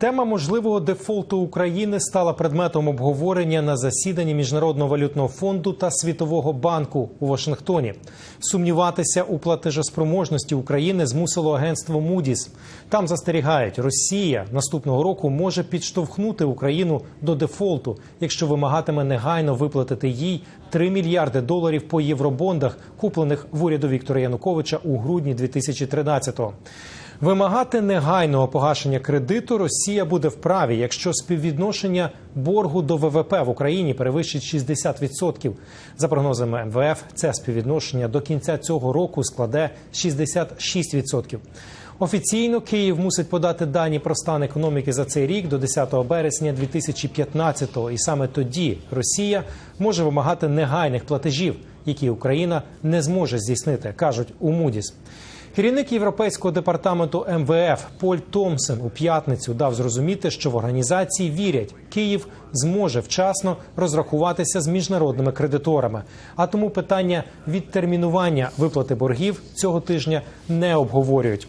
Тема можливого дефолту України стала предметом обговорення на засіданні Міжнародного валютного фонду та Світового банку у Вашингтоні. Сумніватися у платежоспроможності України змусило агентство Moody's. Там застерігають, Росія наступного року може підштовхнути Україну до дефолту, якщо вимагатиме негайно виплатити їй 3 мільярди доларів по євробондах, куплених в уряду Віктора Януковича у грудні 2013-го. Вимагати негайного погашення кредиту Росія буде вправі, якщо співвідношення боргу до ВВП в Україні перевищить 60%. За прогнозами МВФ, це співвідношення до кінця цього року складе 66%. Офіційно Київ мусить подати дані про стан економіки за цей рік до 10 березня 2015-го. І саме тоді Росія може вимагати негайних платежів, які Україна не зможе здійснити, кажуть у Мудіс. Керівник європейського департаменту МВФ Поль Томсен у п'ятницю дав зрозуміти, що в організації вірять, Київ зможе вчасно розрахуватися з міжнародними кредиторами. А тому питання відтермінування виплати боргів цього тижня не обговорюють.